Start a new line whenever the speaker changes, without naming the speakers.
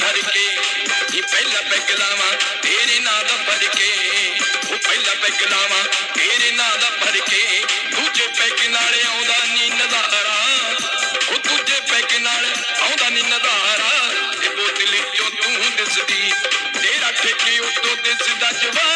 ਭਰ ਕੇ ਇਹ ਪਹਿਲਾ ਪੈਗ ਲਾਵਾਂ, ਤੇਰੇ ਨਾਂ ਦਾ ਭਰ ਕੇ। ਉਹ ਪਹਿਲਾ ਪੈਗ ਲਾਵਾਂ, ਤੇਰੇ ਨਾਂ ਦਾ ਭਰ ਕੇ। ਦੂਜੇ ਪੈਗ ਨਾਲ ਆਉਂਦਾ ਨੀ ਨਜ਼ਾਰਾ। ਉਹ ਦੂਜੇ ਪੈਗ ਨਾਲ ਆਉਂਦਾ ਨੀ ਨਜ਼ਾਰਾ। ਤੇ ਬੋਤਲ ਚੋਂ ਤੂੰ ਦਿਸਦੀ, ਤੇਰਾ ਠੇਕੇ ਉੱਤੋਂ ਦਿਸਦਾ ਜਵਾਰਾ